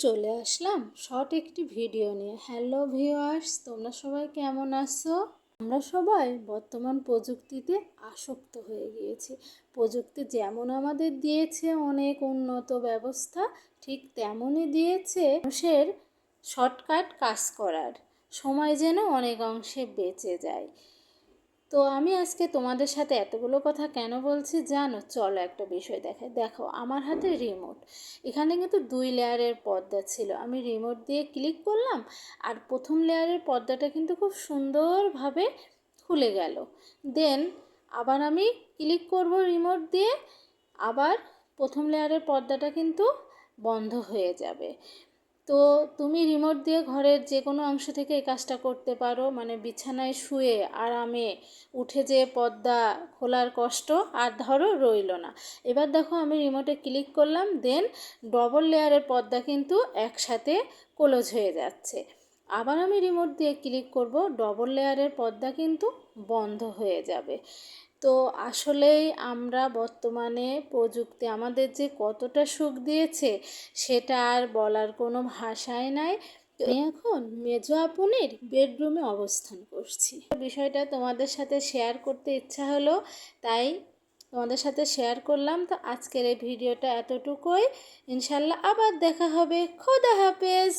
চলে আসলাম শর্ট একটি ভিডিও নিয়ে। হ্যালো ভিউয়ার্স তোমরা সবাই কেমন আছো? আমরা সবাই বর্তমান প্রযুক্তিতে আসক্ত হয়ে গিয়েছি। প্রযুক্তি যেমন আমাদের দিয়েছে অনেক উন্নত ব্যবস্থা, ঠিক তেমনই দিয়েছে মানুষের শর্টকাট কাজ করার। সময় যেন অনেক অংশে বেঁচে যায়। তো আমি আজকে তোমাদের সাথে এতগুলো কথা কেন বলছি জানো? চলো একটা বিষয় দেখে। দেখো, আমার হাতে রিমোট এখানে কিন্তু দুই লেয়ারের পর্দা ছিল। আমি রিমোট দিয়ে ক্লিক করলাম আর প্রথম লেয়ারের পর্দাটা কিন্তু খুব সুন্দরভাবে খুলে গেল। দেন আবার আমি ক্লিক করব রিমোট দিয়ে, আবার প্রথম লেয়ারের পর্দাটা কিন্তু বন্ধ হয়ে যাবে। তো তুমি রিমোট দিয়ে ঘরের যে কোনো অংশ থেকে এই কাজটা করতে পারো মানে বিছানায় শুয়ে আরামে উঠে যে পর্দা খোলার কষ্ট আর ধরো রইল না। এবার দেখো আমি রিমোটে ক্লিক করলাম দেন ডবল লেয়ারের পর্দা কিন্তু একসাথে ক্লোজ হয়ে যাচ্ছে। আবার আমি রিমোট দিয়ে ক্লিক করব ডবল লেয়ারের পর্দা কিন্তু বন্ধ হয়ে যাবে। তো আসলেই আমরা বর্তমানে প্রযুক্তি আমাদের যে কতটা সুখ দিয়েছে, সেটা আর বলার কোনো ভাষাই নাই। এখন মেজো আপুনির বেডরুমে অবস্থান করছি। বিষয়টা তোমাদের সাথে শেয়ার করতে ইচ্ছা হলো, তাই তোমাদের সাথে শেয়ার করলাম। তো আজকের এই ভিডিওটা এতটুকুই। ইনশাল্লাহ আবার দেখা হবে। খোদা হাফেজ।